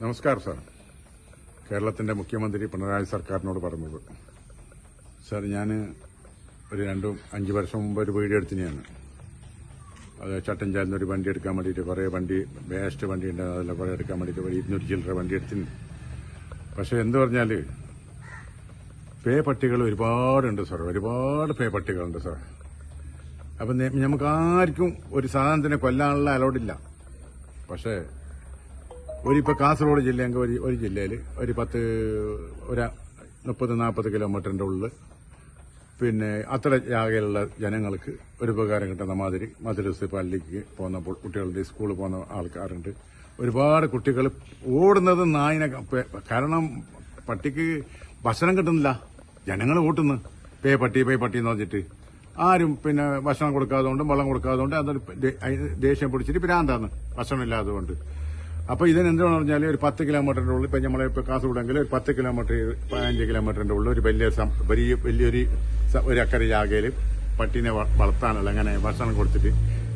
നമസ്കാരം സാർ. കേരളത്തിന്റെ മുഖ്യമന്ത്രി പിണറായി സർക്കാരിനോട് പറഞ്ഞത്. സാർ ഞാൻ ഒരു രണ്ടും അഞ്ച് വർഷം മുമ്പ് ഒരു വീട് എടുത്തിനെയാണ്. അത് ചട്ടഞ്ചാലിന് ഒരു വണ്ടി എടുക്കാൻ വേണ്ടിയിട്ട് കുറേ വണ്ടി വേസ്റ്റ് വണ്ടി ഉണ്ട് അതെല്ലാം കുറേ എടുക്കാൻ വേണ്ടിയിട്ട് ഒരു ഇരുന്നൂറ്റി ചില്ലറ വണ്ടി എടുത്തിന്. പക്ഷേ എന്ത് പറഞ്ഞാൽ പേ പട്ടികൾ ഒരുപാടുണ്ട് സാർ. ഒരുപാട് പേ പട്ടികളുണ്ട് സാർ. അപ്പം നമുക്ക് ആർക്കും ഒരു സാധനത്തിനെ കൊല്ലാനുള്ള അലോഡില്ല പക്ഷേ ഒരു ഇപ്പൊ കാസർഗോഡ് ജില്ലയെങ്കിൽ ഒരു ഒരു ജില്ലയിൽ ഒരു പത്ത് ഒരു മുപ്പത് നാൽപ്പത് കിലോമീറ്ററിന്റെ ഉള്ളിൽ പിന്നെ അത്ര ജാഗയിലുള്ള ജനങ്ങൾക്ക് ഒരു ഉപകാരം കിട്ടുന്ന മാതിരി മദ്രസ് പള്ളിക്ക് പോകുന്ന കുട്ടികളുടെ സ്കൂളിൽ പോകുന്ന ആൾക്കാരുണ്ട്. ഒരുപാട് കുട്ടികൾ ഓടുന്നത് നായിനെ കാരണം പട്ടിക്ക് ഭക്ഷണം കിട്ടുന്നില്ല. ജനങ്ങൾ ഓട്ടുന്നു. പേ പട്ടി പേ പട്ടി എന്ന് പറഞ്ഞിട്ട്. ആരും പിന്നെ ഭക്ഷണം കൊടുക്കാത്തതുകൊണ്ടും വെള്ളം കൊടുക്കാത്തതുകൊണ്ട് അതൊരു ദേഷ്യം പിടിച്ചിട്ട് പിരാന്താന്ന് ഭക്ഷണം ഇല്ലാതെ ഇതിന് എന്താണെന്ന് പറഞ്ഞാൽ ഒരു പത്ത് കിലോമീറ്ററിന്റെ ഉള്ളിൽ ഇപ്പൊ നമ്മളെ ഇപ്പൊ കാസർഗോഡെങ്കിൽ ഒരു പത്ത് കിലോമീറ്റർ പതിനഞ്ച് കിലോമീറ്ററിന്റെ ഉള്ളിൽ ഒരു വലിയ വലിയ വലിയൊരു ഒരു അക്കര ജാഗയിൽ പട്ടിനെ വളർത്താനുള്ള അങ്ങനെ ഭക്ഷണം കൊടുത്തിട്ട്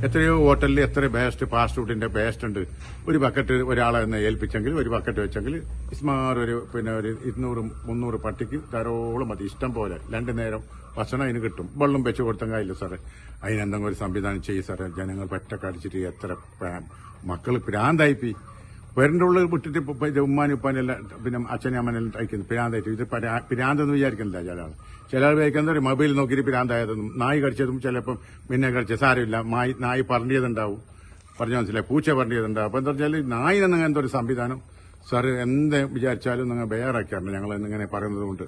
എത്രയോ ഹോട്ടലിൽ എത്ര ബേസ്റ്റ് ഫാസ്റ്റ് ഫുഡിന്റെ ബേസ്റ്റ് ഉണ്ട്. ഒരു ബക്കറ്റ് ഒരാളെ ഒന്ന് ഏൽപ്പിച്ചെങ്കിൽ ഒരു ബക്കറ്റ് വെച്ചെങ്കിൽ ഇസ്മാർ ഒരു പിന്നെ ഒരു ഇരുന്നൂറ് മുന്നൂറ് പട്ടിക്ക് ധാരോളം മതി. ഇഷ്ടം പോലെ. രണ്ടു നേരം ഭക്ഷണം അതിന് കിട്ടും. വെള്ളം വെച്ച് കൊടുത്തെങ്കില്ല സാറേ. അതിനെന്തെങ്കിലും ഒരു സംവിധാനം ചെയ്യും സാറേ. ജനങ്ങൾ പറ്റക്കടിച്ചിട്ട് എത്ര മക്കൾ പ്രാന്തായിപ്പി പേരന്റെ ഉള്ളിൽ വിട്ടിട്ട് ഉമ്മാനും ഉപ്പാനെല്ലാം പിന്നെ അച്ഛനും അമ്മനെല്ലാം അയക്കുന്നു പിരാന്തായിട്ട്. ഇത് പരാ- പിരാന്തെന്ന് വിചാരിക്കുന്നില്ല ചില ആൾ ചില ആൾ വിചാരിക്കുന്നത് ഒരു മൊബൈൽ നോക്കിയിട്ട് പിരാന്തായതെന്നും. നായി കടിച്ചതും ചിലപ്പം പിന്നെ കടിച്ച സാരമില്ല. മായി നായി പറഞ്ഞതുണ്ടാവും പറഞ്ഞു മനസ്സിലായി? പൂച്ച പറഞ്ഞതുണ്ടാവും അപ്പൊ എന്താ വെച്ചാൽ നായി നിങ്ങൾ എന്തൊരു സംവിധാനം? സാറ് എന്ത് വിചാരിച്ചാലും നിങ്ങൾ ബേറാക്കാറുണ്ട് ഞങ്ങൾ ഇങ്ങനെ പറയുന്നത് കൊണ്ട്.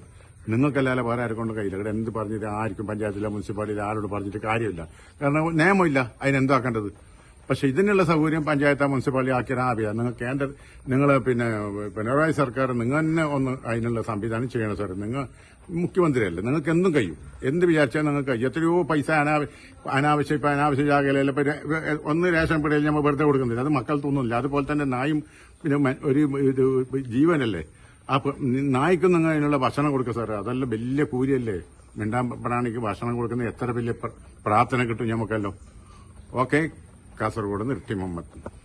നിങ്ങൾക്കല്ലാതെ വേറെ ആരെക്കൊണ്ട് കയ്യില്ല ഇവിടെ എന്ത് പറഞ്ഞിട്ട് ആർക്കും പഞ്ചായത്തിലോ മുനിസിപ്പാലിറ്റിയിലോ ആരോട് പറഞ്ഞിട്ട് കാര്യമില്ല. കാരണം നിയമമില്ല. അതിനെന്താക്കേണ്ടത് പക്ഷെ ഇതിനുള്ള സൗകര്യം പഞ്ചായത്ത് മുനിസിപ്പാലിറ്റി ആക്കിയാൽ ആവില്ല നിങ്ങൾ കേന്ദ്ര നിങ്ങൾ പിന്നെ പിണറായി സർക്കാർ നിങ്ങൾ തന്നെ ഒന്ന് അതിനുള്ള സംവിധാനം ചെയ്യണം സാർ നിങ്ങൾ മുഖ്യമന്ത്രിയല്ലേ. നിങ്ങൾക്ക് എന്തും കഴിയും. എന്ത് വിചാരിച്ചാൽ നിങ്ങൾക്ക് കഴിയും. എത്രയോ പൈസ അനാവശ്യ ഇപ്പം അനാവശ്യ ജാഗയിലല്ല ഒന്ന് റേഷൻ പിടിയിൽ നമ്മൾ വെറുതെ കൊടുക്കുന്നില്ല. അത് മക്കൾ തോന്നുന്നില്ല. അതുപോലെ തന്നെ നായും പിന്നെ ഒരു ജീവനല്ലേ? ആ നായ്ക്കും നിങ്ങൾ അതിനുള്ള ഭക്ഷണം കൊടുക്കുക സാറേ. അതല്ല വലിയ കൂലിയല്ലേ മിണ്ടാൻ പ്രാണിക്ക് ഭക്ഷണം കൊടുക്കുന്ന എത്ര വലിയ പ്രാർത്ഥന കിട്ടും നമുക്കല്ലോ ഓക്കെ? കാസർഗോഡ് നിർത്തി മുഹമ്മദ്.